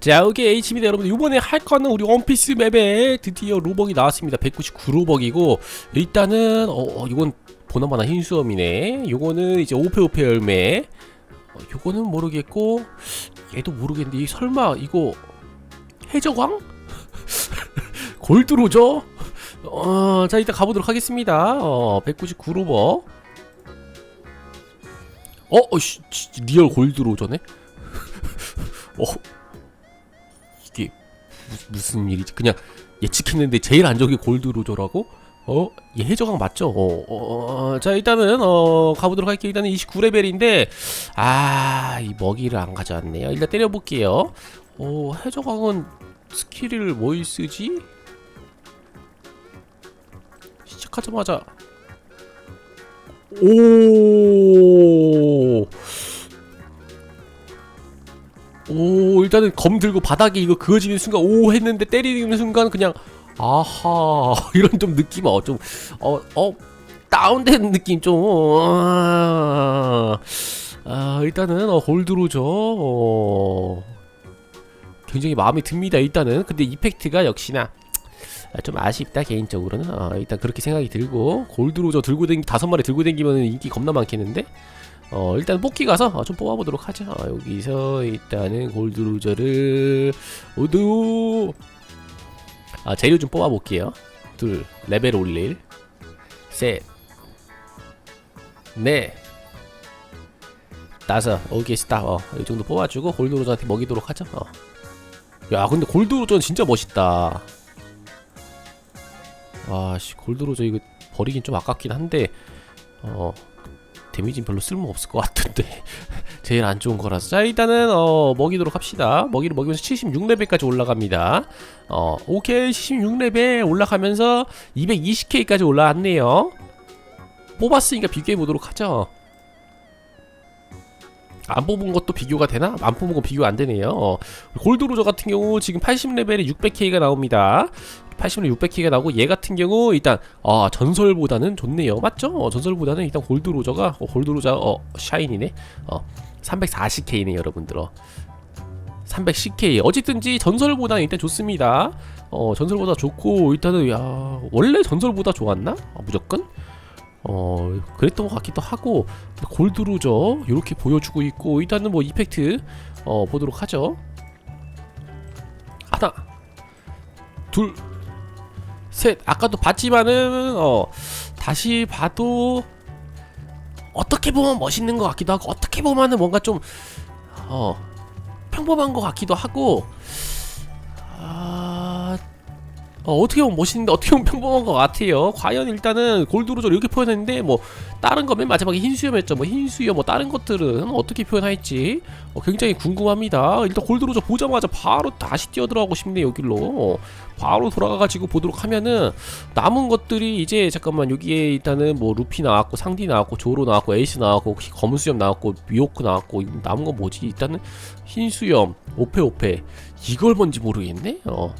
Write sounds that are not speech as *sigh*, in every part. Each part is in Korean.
자, 오케이 HBD 여러분들 이번에 할 거는 우리 원피스 맵에 드디어 로벅이 나왔습니다. 199 로벅이고 일단은 어, 어 이건 보나마나 흰 수염이네. 요거는 이제 오페오페 열매. 어, 요거는 모르겠고 얘도 모르겠는데 이 설마 이거 해적왕? *laughs* 골드로죠? 어, 자 일단 가보도록 하겠습니다. 어, 199로벅. 어, 어 씨, 씨, 리얼 골드로저네? *laughs* 어, 무, 무슨 일이지? 그냥 예측했는데 제일 안 좋은 게 골드로저라고? 어? 얘 해적왕 맞죠? 어, 어, 어, 자 일단은 어 가보도록 할게요. 일단은 29레벨인데 아, 이 먹이를 안 가져왔네요. 일단 때려볼게요. 어, 해적왕은 스킬을 뭘 쓰지? 시작하자마자 오. 오 일단은 검 들고 바닥에 이거 그어지는 순간 오 했는데 때리는 순간 그냥 아하 *laughs* 이런 좀 느낌 어좀어어 다운된 느낌 좀 아, 아 일단은 어, 골드로죠 어, 굉장히 마음에 듭니다 일단은. 근데 이펙트가 역시나 아, 좀 아쉽다 개인적으로는. 어, 일단 그렇게 생각이 들고 골드로저 들고 댕 다섯 마리 들고 댕기면 인기 겁나 많겠는데 어 일단 뽑기 가서 어, 좀 뽑아보도록 하죠. 어, 여기서 일단은 골드로저를 모두 아 재료 좀 뽑아볼게요. 둘 레벨 올릴. 셋 넷 다섯. 오케이 스탑 어 이 정도 뽑아주고 골드로저한테 먹이도록 하죠. 어. 야 근데 골드로저는 진짜 멋있다. 아씨 골드로저 이거 버리긴 좀 아깝긴 한데 어 데미지는 별로 쓸모 없을 것 같은데. *laughs* 제일 안 좋은 거라서. 자 일단은 어 먹이도록 합시다. 먹이를 먹이면서 76레벨까지 올라갑니다. 어 오케이. 76레벨 올라가면서 220K까지 올라왔네요. 뽑았으니까 비교해 보도록 하죠. 안 뽑은 것도 비교가 되나? 안 뽑은 거 비교 안 되네요. 어, 골드로저 같은 경우 지금 80레벨에 600K가 나옵니다. 80레벨 600K가 나오고 얘 같은 경우 일단 아 전설보다는 좋네요. 맞죠? 어, 전설보다는 일단 골드로저가 어, 골드로저 어 샤인이네. 어 340K네 여러분들. 어. 310K 어쨌든지 전설보다는 일단 좋습니다. 어 전설보다 좋고 일단은 야 원래 전설보다 좋았나? 아, 무조건? 어 그랬던 것 같기도 하고 골드루저 이렇게 보여주고 있고 일단은 뭐 이펙트 어 보도록 하죠 하나 둘 셋 아까도 봤지만은 어 다시 봐도 어떻게 보면 멋있는 것 같기도 하고 어떻게 보면은 뭔가 좀 어 평범한 것 같기도 하고 아 어, 어떻게 보면 멋있는데 어떻게 보면 평범한 것 같아요. 과연 일단은 골드로저 이렇게 표현했는데 뭐 다른 거 맨 마지막에 흰수염 했죠. 뭐 흰수염 뭐 다른 것들은 어떻게 표현할지 어, 굉장히 궁금합니다. 일단 골드로저 보자마자 바로 다시 뛰어 들어가고 싶네 여기로 어, 바로 돌아가가지고 보도록 하면은 남은 것들이 이제 잠깐만 여기에 일단은 뭐 루피 나왔고 상디 나왔고 조로 나왔고 에이스 나왔고 혹시 검은 수염 나왔고 미호크 나왔고 남은 건 뭐지? 일단은 흰수염 오페오페 이걸 뭔지 모르겠네. 어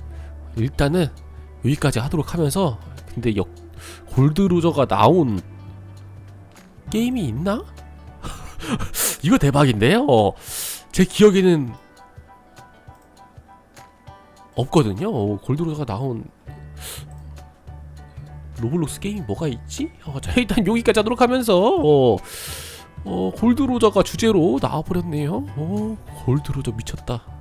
일단은 여기까지 하도록 하면서 근데 역 골드루저가 나온 게임이 있나? *laughs* 이거 대박인데요. 어, 제 기억에는 없거든요. 어, 골드루저가 나온 로블록스 게임이 뭐가 있지? 어, 자 일단 여기까지 하도록 하면서 어, 어 골드로저가 주제로 나와버렸네요. 어 골드로저 미쳤다.